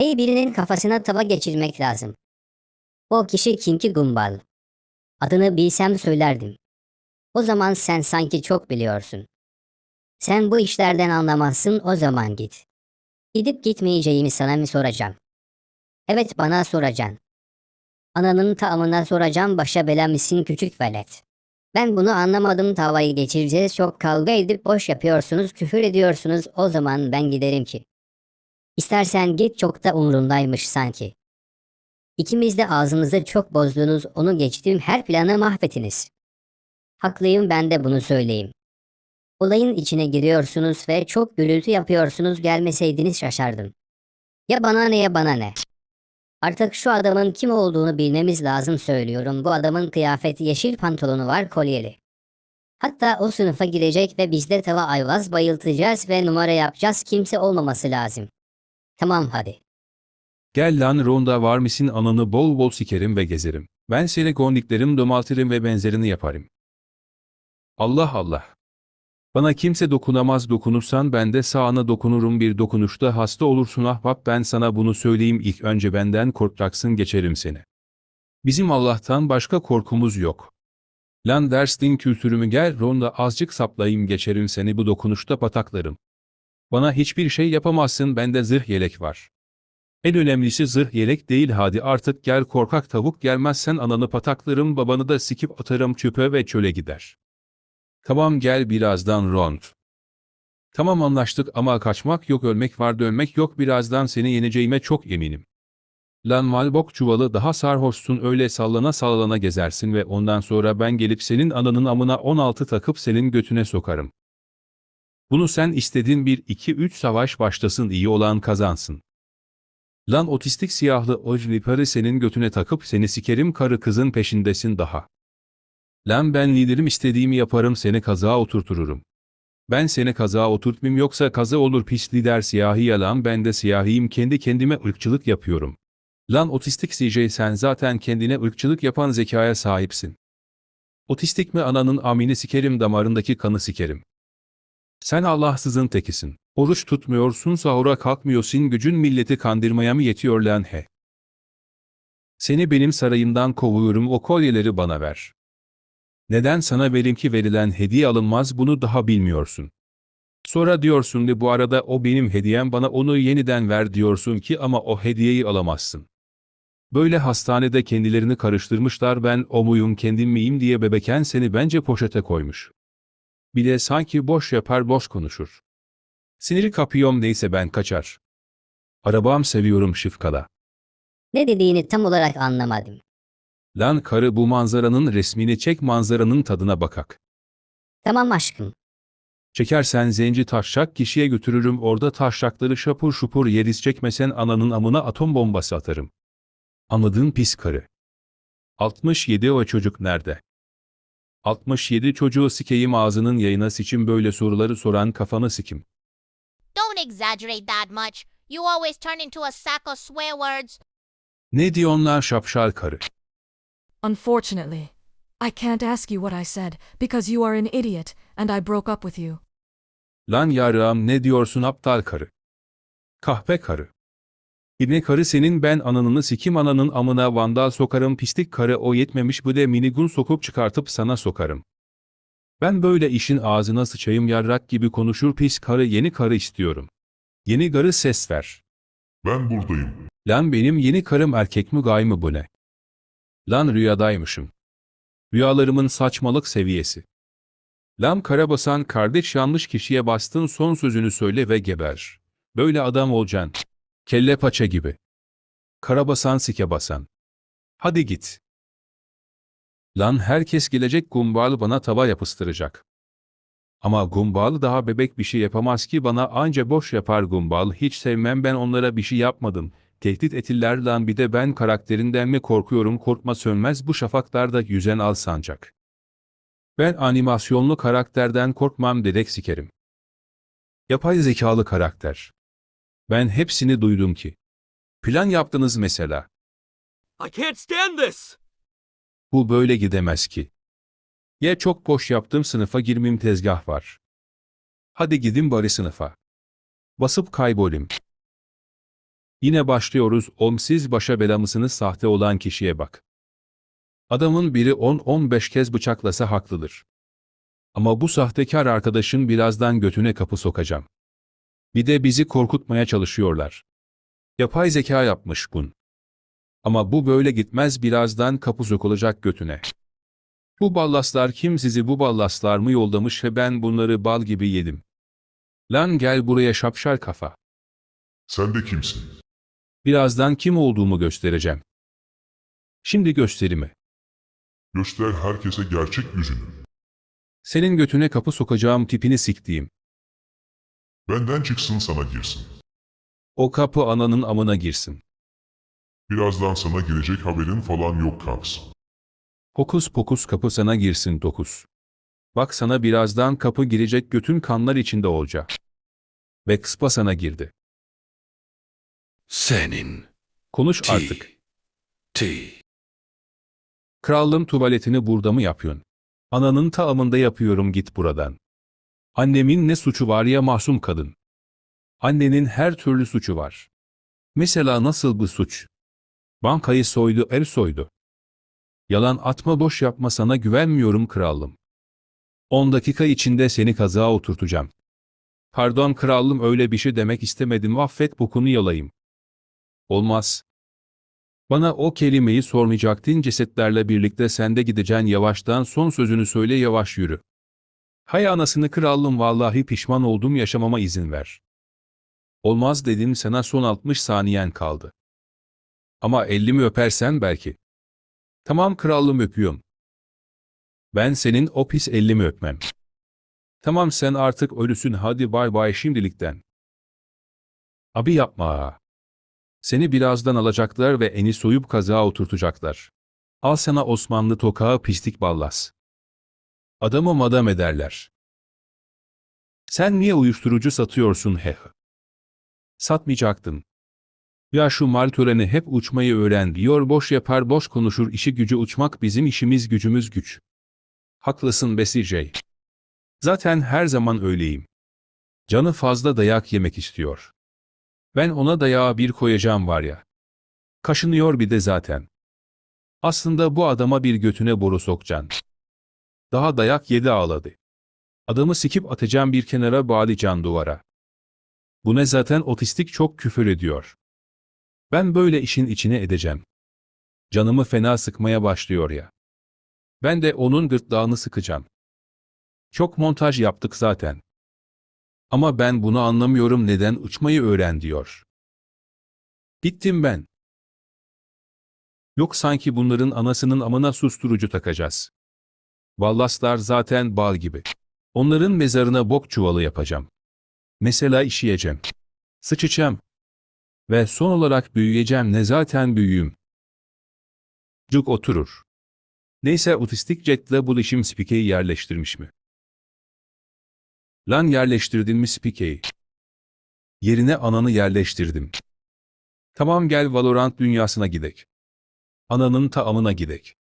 Hey birinin kafasına tava geçirmek lazım. O kişi kim ki Gumball? Adını bilsem söylerdim. O zaman sen sanki çok biliyorsun. Sen bu işlerden anlamazsın o zaman git. Gidip gitmeyeceğimi sana mı soracağım? Evet bana soracaksın. Ananın tamına soracağım başa bela mısın küçük velet. Ben bunu anlamadım tavayı geçireceğiz çok kavga edip boş yapıyorsunuz küfür ediyorsunuz o zaman ben giderim ki. İstersen git çok da umurumdaymış sanki. İkimiz de ağzınızı çok bozdunuz onu geçtiğim her planı mahvettiniz. Haklıyım ben de bunu söyleyeyim. Olayın içine giriyorsunuz ve çok gürültü yapıyorsunuz gelmeseydiniz şaşardım. Ya bana ne ya bana ne. Artık şu adamın kim olduğunu bilmemiz lazım söylüyorum. Bu adamın kıyafeti yeşil pantolonu var kolyeli. Hatta o sınıfa girecek ve biz de tava ayvaz bayıltacağız ve numara yapacağız kimse olmaması lazım. Tamam hadi. Gel lan ronda var mısın ananı bol bol sikerim ve gezerim. Ben seni gondiklerim domaltırım ve benzerini yaparım. Allah Allah. Bana kimse dokunamaz dokunursan ben de sağına dokunurum bir dokunuşta hasta olursun ahbap ben sana bunu söyleyeyim ilk önce benden korkacaksın geçerim seni. Bizim Allah'tan başka korkumuz yok. Lan derslin kültürümü gel ronda azıcık saplayayım geçerim seni bu dokunuşta pataklarım. Bana hiçbir şey yapamazsın bende zırh yelek var. En önemlisi zırh yelek değil hadi artık gel korkak tavuk gelmezsen ananı pataklarım babanı da sikip atarım çöpe ve çöle gider. Tamam gel birazdan rond. Tamam anlaştık ama kaçmak yok ölmek var dönmek yok birazdan seni yeneceğime çok eminim. Lan malbok çuvalı daha sarhoşsun öyle sallana sallana gezersin ve ondan sonra ben gelip senin ananın amına 16 takıp senin götüne sokarım. Bunu sen istedin 1-2-3 savaş başlasın iyi olan kazansın. Lan otistik siyahlı o jliparı senin götüne takıp seni sikerim karı kızın peşindesin daha. Lan ben liderim istediğimi yaparım seni kazağa oturtururum. Ben seni kazağa oturtmayayım yoksa kaza olur pis lider siyahi yalan ben de siyahiyim kendi kendime ırkçılık yapıyorum. Lan otistik CJ sen zaten kendine ırkçılık yapan zekaya sahipsin. Otistik mi ananın amini sikerim damarındaki kanı sikerim. Sen Allahsızın tekisin. Oruç tutmuyorsun sahura kalkmıyorsun gücün milleti kandırmaya mı yetiyor lan he? Seni benim sarayımdan kovuyorum o kolyeleri bana ver. Neden sana verim ki verilen hediye alınmaz bunu daha bilmiyorsun. Sonra diyorsun ki bu arada o benim hediyem bana onu yeniden ver diyorsun ki ama o hediyeyi alamazsın. Böyle hastanede kendilerini karıştırmışlar ben o muyum kendim miyim diye bebeken seni bence poşete koymuş. Bile sanki boş yapar boş konuşur. Siniri kapıyorum neyse ben kaçar. Arabam seviyorum şıfkala. Ne dediğini tam olarak anlamadım. Lan karı bu manzaranın resmini çek manzaranın tadına bakak. Tamam aşkım. Çekersen zenci taşşak kişiye götürürüm orada taşşakları şapur şupur yeriz çekmesen ananın amına atom bombası atarım. Anladın pis karı. 67 o çocuk nerede? 67 çocuğu sikeyim ağzının yayına siçim böyle soruları soran kafanı sikim. Don't exaggerate that much. You always turn into a sack of swear words. Ne diyorsun lan şapşal karı? Unfortunately, I can't ask you what I said because you are an idiot and I broke up with you. Lan yarağım ne diyorsun aptal karı? Kahpe karı. İbne karı senin ben ananını sikim ananın amına vandal sokarım pislik karı o yetmemiş bu de minigun sokup çıkartıp sana sokarım. Ben böyle işin ağzına sıçayım yarrak gibi konuşur pis karı yeni karı istiyorum. Yeni karı ses ver. Ben buradayım. Lan benim yeni karım erkek mi gay mı bu ne? Lan rüyadaymışım. Rüyalarımın saçmalık seviyesi. Lan karabasan kardeş yanlış kişiye bastın son sözünü söyle ve geber. Böyle adam olacaksın. Kelle paça gibi. Karabasan sike basan. Hadi git. Lan herkes gelecek gumbal bana tava yapıştıracak. Ama gumbal daha bebek bir şey yapamaz ki bana anca boş yapar gumbal hiç sevmem ben onlara bir şey yapmadım. Tehdit etiller lan bir de ben karakterinden mi korkuyorum korkma sönmez bu şafaklarda yüzen al sancak. Ben animasyonlu karakterden korkmam dedek sikerim. Yapay zekalı karakter. Ben hepsini duydum ki. Plan yaptınız mesela. I can't stand this! Bu böyle gidemez ki. Ya çok boş yaptım sınıfa girmeyeyim tezgah var. Hadi gidin bari sınıfa. Basıp kaybolayım. Yine başlıyoruz. Om siz başa bela mısınız sahte olan kişiye bak. Adamın biri 10-15 kez bıçaklasa haklıdır. Ama bu sahtekar arkadaşın birazdan götüne kapı sokacağım. Bir de bizi korkutmaya çalışıyorlar. Yapay zeka yapmış bun. Ama bu böyle gitmez birazdan kapı sokulacak götüne. Bu ballaslar kim sizi bu ballaslar mı yollamış ve ben bunları bal gibi yedim. Lan gel buraya şapşal kafa. Sen de kimsin? Birazdan kim olduğumu göstereceğim. Şimdi gösterimi. Göster herkese gerçek yüzünü. Senin götüne kapı sokacağım tipini siktiğim. Benden çıksın sana girsin. O kapı ananın amına girsin. Birazdan sana gelecek haberin falan yok Kaks. Hokus pokus kapı sana girsin dokuz. Bak sana birazdan kapı girecek götün kanlar içinde olacak. Ve kıspa sana girdi. Senin Konuş T. artık. T. Krallığın tuvaletini burada mı yapıyorsun? Ananın taamında yapıyorum git buradan. Annemin ne suçu var ya masum kadın. Annenin her türlü suçu var. Mesela nasıl bu suç? Bankayı soydu, ev soydu. Yalan atma boş yapma sana güvenmiyorum krallım. 10 dakika içinde seni kazağa oturtacağım. Pardon krallım öyle bir şey demek istemedim affet bokunu yalayım. Olmaz. Bana o kelimeyi sormayacaktın cesetlerle birlikte sen de gideceksin yavaştan son sözünü söyle yavaş yürü. Hay anasını krallım vallahi pişman oldum yaşamama izin ver. Olmaz dedim sana son 60 saniyen kaldı. Ama elimi öpersen belki. Tamam krallım öpüyorum. Ben senin o pis elimi öpmem. Tamam sen artık ölüsün hadi bay bay şimdilikten. Abi yapma. Seni birazdan alacaklar ve eni soyup kazağa oturtacaklar. Al sana Osmanlı tokağı pislik ballas. Adamı madam ederler. Sen niye uyuşturucu satıyorsun heh? Satmayacaktın. Ya şu mal töreni hep uçmayı öğren diyor boş yapar boş konuşur işi gücü uçmak bizim işimiz gücümüz güç. Haklısın Besicey. Zaten her zaman öyleyim. Canı fazla dayak yemek istiyor. Ben ona dayağı bir koyacağım var ya. Kaşınıyor bir de zaten. Aslında bu adama bir götüne boru sokcan. Daha dayak yedi ağladı. Adamı sikip atacağım bir kenara bağlayacağım duvara. Bu ne zaten otistik çok küfür ediyor. Ben böyle işin içine edeceğim. Canımı fena sıkmaya başlıyor ya. Ben de onun gırtlağını sıkacağım. Çok montaj yaptık zaten. Ama ben bunu anlamıyorum neden uçmayı öğren diyor. Bittim ben. Yok sanki bunların anasının amına susturucu takacağız. Vallaslar zaten bal gibi. Onların mezarına bok çuvalı yapacağım. Mesela işeyeceğim. Sıçacağım. Ve son olarak büyüyeceğim ne zaten büyüğüm. Cuk oturur. Neyse otistik jetle bu işim spikeyi yerleştirmiş mi? Lan yerleştirdin mi spikeyi? Yerine ananı yerleştirdim. Tamam gel Valorant dünyasına gidek. Ananın taamına gidek.